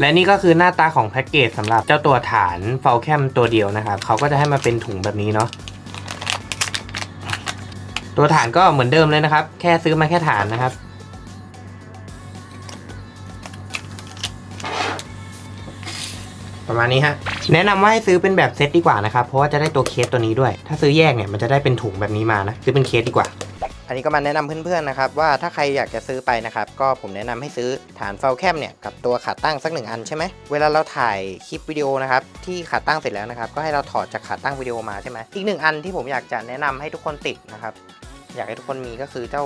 และนี่ก็คือหน้าตาของแพ็กเกจสำหรับเจ้าตัวฐานเฟลแคมตัวเดียวนะครับเขาก็จะให้มาเป็นถุงแบบนี้เนาะตัวฐานก็เหมือนเดิมเลยนะครับ แค่ซื้อมาแค่ฐานนะครับ ประมาณนี้ฮะแนะนำว่าให้ซื้อเป็นแบบเซตดีกว่านะครับ เพราะว่าจะได้ตัวเคสตัวนี้ด้วย ถ้าซื้อแยกเนี่ยมันจะได้เป็นถุงแบบนี้มานะซื้อเป็นเคสดีกว่า อันนี้ก็มาแนะนำเพื่อนๆนะครับว่าถ้าใครอยากจะซื้อไปนะครับก็ผมแนะนำให้ซื้อฐานเฟลแคมเนี่ยกับตัวขาตั้งสักหนึ่งอันใช่ไหมเวลาเราถ่ายคลิปวิดีโอนะครับที่ขาตั้งเสร็จแล้วนะครับก็ให้เราถอดจากขาตั้งวิดีโอมาใช่ไหมอีกหนึ่งอันที่ผมอยากจะแนะนำให้ทุกคนติดนะครับอยากให้ทุกคนมีก็คือเจ้า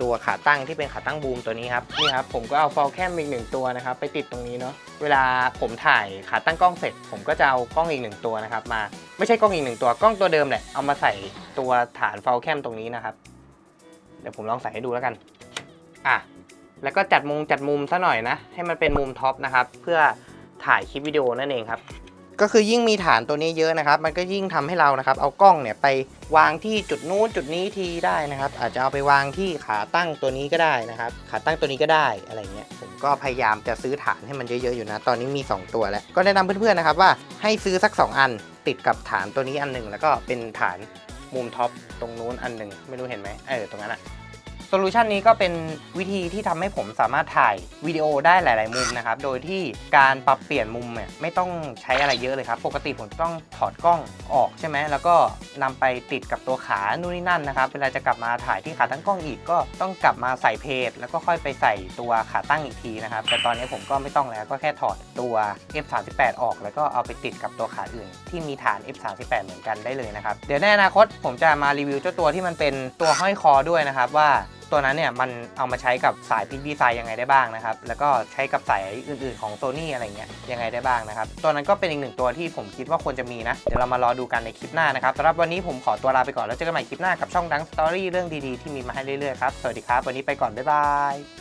ตัวขาตั้งที่เป็นขาตั้งบูมตัวนี้ครับนี่ครับผมก็เอาฟอลแคมอีกหนึ่งตัวนะครับไปติดตรงนี้เนาะเวลาผมถ่ายขาตั้งกล้องเสร็จ ผมก็จะเอากล้องอีกหนึ่งตัวนะครับมาไม่ใช่กล้องอีกหนึ่งตัวกล้องตัวเดิมแหละเอามาใส่ตัวฐานฟอลแคมตรงนี้นะครับเดี๋ยวผมลองใส่ให้ดูแล้วกันอะแล้วก็จัดมุมจัดมุมซะหน่อยนะ ให้มันเป็นมุมท็อปนะครับ เพื่อถ่ายคลิปวิดีโอนั่นเองครับ ก็คือยิ่งมีฐานตัวนี้เยอะนะครับ มันก็ยิ่งทำให้เรานะครับ เอากล้องเนี่ยไปวางที่จุดนู้นจุดนี้ทีได้นะครับ อาจจะเอาไปวางที่ขาตั้งตัวนี้ก็ได้นะครับ ขาตั้งตัวนี้ก็ได้อะไรเงี้ยผมก็พยายามจะซื้อฐานให้มันเยอะๆอยู่นะ ตอนนี้มี 2 ตัวแล้ว ก็แนะนำเพื่อนๆนะครับว่าให้ซื้อสัก 2 อันติดกับฐานตัวนี้อันหนึ่งแล้วก็เป็นฐานมุมท็อปตรงนู้นอันหนึ่งไม่รู้เห็นไหมเออตรงนั้นอะ โซลูชันนี้ก็เป็นวิธีที่ทำให้ผมสามารถถ่ายวิดีโอได้หลาย ๆ มุมนะครับ โดยที่การปรับเปลี่ยนมุมเนี่ยไม่ต้องใช้อะไรเยอะเลยครับ ปกติผมต้องถอดกล้องออกใช่ไหม แล้วก็นำไปติดกับตัวขา นู่นนี่นั่นนะครับ เวลาจะกลับมาถ่ายที่ขาตั้งกล้องอีก ก็ต้องกลับมาใส่เพจ แล้วก็ค่อยไปใส่ตัวขาตั้งอีกทีนะครับ แต่ตอนนี้ผมก็ไม่ต้องแล้ว ก็แค่ถอดตัว F38 ออก แล้วก็เอาไปติดกับตัวขาอื่น ที่มีฐาน F38 เหมือนกันได้เลยนะครับ เดี๋ยวในอนาคตผมจะมารีวิวเจ้าตัวที่มันเป็นตัวห้อยคอด้วยนะครับว่า ตัวนั้นเนี่ยมันเอามาใช้กับสายพิกดีไซน์ยังไงได้บ้างนะครับ แล้วก็ใช้กับสายอื่นๆของโซนี่อะไรเงี้ยยังไงได้บ้างนะครับ ตัวนั้นก็เป็นอีกหนึ่งตัวที่ผมคิดว่าควรจะมีนะ เดี๋ยวเรามารอดูกันในคลิปหน้านะครับสำหรับวันนี้ผมขอตัวลาไปก่อนแล้วเจอกันใหม่คลิปหน้ากับช่องดังสตอรี่เรื่องดีๆที่มีมาให้เรื่อยๆครับสวัสดีครับวันนี้ไปก่อนบ๊ายบาย